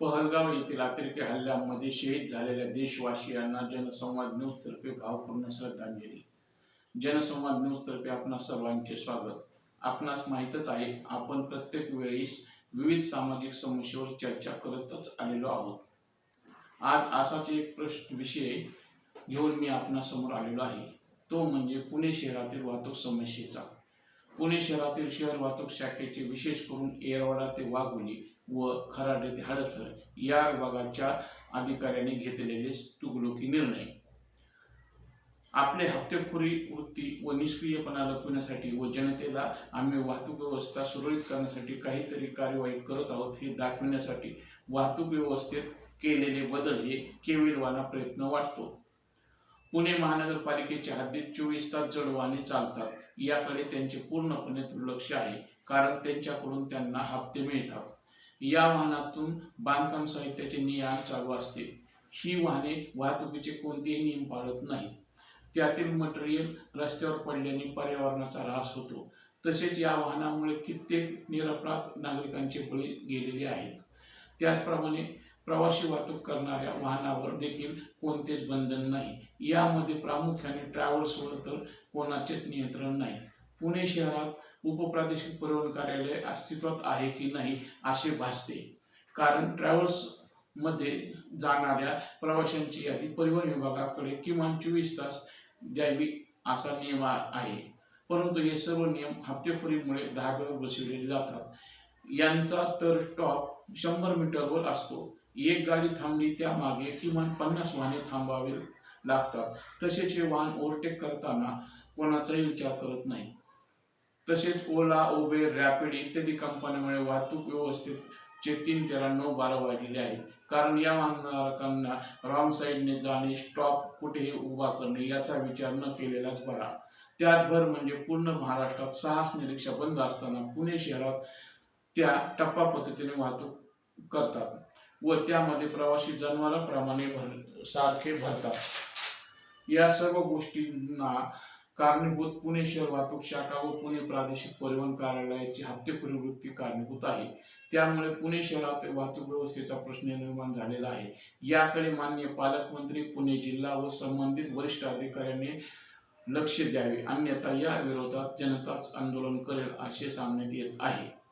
पहलगाव येथील अतिरेकी हल्ल्यामध्ये शहीद झालेल्या देशवासियांना जनसंवाद न्यूजतर्फे भावपूर्ण श्रद्धांजली. जनसंवाद न्यूजतर्फे आपणा सर्वांचे स्वागत. आपणास माहीतच आहे आपण प्रत्येक वेळेस विविध सामाजिक समस्येवर चर्चा करतच आलेलो आहोत. आज असाच एक प्रश्न विषय घेऊन मी आपणासमोर आलेलो आहे. तो म्हणजे पुणे शहरातील वाहतूक समस्येचा. पुणे शहरातील शहर वाहतूक शाखेचे विशेष करून येरवाडा ते वाघोली व खराडे ते हडपसर या विभागाच्या अधिकाऱ्यांनी घेतलेले तुगलुकी निर्णय. आपले हप्तेखोरी वृत्ती व निष्क्रियपणा लपविण्यासाठी व जनतेला आम्ही वाहतूक व्यवस्था सुरळीत करण्यासाठी काहीतरी कार्यवाही करत आहोत हे दाखविण्यासाठी वाहतूक व्यवस्थेत केलेले बदल हे केविलवाना प्रयत्न वाटतो. पुणे महानगरपालिकेच्या हद्दीत चोवीस तास जडवाने चालतात. याकडे त्यांचे पूर्णपणे दुर्लक्ष आहे. कारण त्यांच्याकडून त्यांना हप्ते मिळतात. या वाहनातून बांधकाम साहित्याचे नियम चालू असते ही वाहने वाहतुकीचे कोणतेही नियम पाळत नाहीत. त्यातील मटेरियल रस्त्यावर पडल्याने पर्यावरणाचा ऱ्हास होतो. तसेच या वाहनामुळे कित्येक निरपराध नागरिकांचे बळी गेलेले आहेत. त्याचप्रमाणे प्रवासी वाहतूक करणाऱ्या वाहनावर देखील कोणतेच बंधन नाही. यामध्ये प्रामुख्याने ट्रॅव्हल्सवर तर कोणाचेच नियंत्रण नाही. पुणे शहरात उपप्रादेशिक परिवहन कार्यालय अस्तित्वात आहे की नाही असे भासते. कारण ट्रॅव्हल्समध्ये जाणाऱ्या प्रवाशांची यादी परिवहन विभागाकडे किमान चोवीस तास द्यावी असा नियम आहे. परंतु हे सर्व नियम हप्तेखोरीमुळे धाब्यावर बसविलेले जातात. यांचा तर स्टॉप शंभर मीटरवर असतो. एक गाडी थांबली त्यामागे किमान पन्नास वाहने थांबावे लागतात. तसेच हे वाहन ओव्हरटेक करताना कोणाचाही विचार करत नाही. तसेच ओला उबेर रॅपिड इत्यादी कंपन्यांमुळे वाहतूक व्यवस्थेचे तीन तेरा नऊ बारा वाढलेले आहेत कारण या वाहनधारकांना रॉंग साईडने जाणे स्टॉप कुठेही उभा करणे याचा विचार न केलेलाच बरा. त्यात भर म्हणजे पूर्ण महाराष्ट्रात सहा निरीक्षा बंद असताना पुणे शहरात त्या टप्पा पद्धतीने वाहतूक करतात व त्यामध्ये प्रवासी जनावरांप्रमाणे भर सारखे भरतात. या सर्व गोष्टींना कारणीभूत पुणे शहर वाहतूक शाखा व पुणे प्रादेशिक परिवहन कार्यालयाची हप्तेखोरी वृत्ती कारणीभूत आहे. त्यामुळे पुणे शहरात वाहतूक व्यवस्थेचा प्रश्न निर्माण झालेला आहे. याकडे मान्य पालकमंत्री पुणे जिल्हा व संबंधित वरिष्ठ अधिकाऱ्यांनी लक्ष द्यावे. अन्यथा या विरोधात जनताच आंदोलन करेल असे सांगण्यात येत आहे.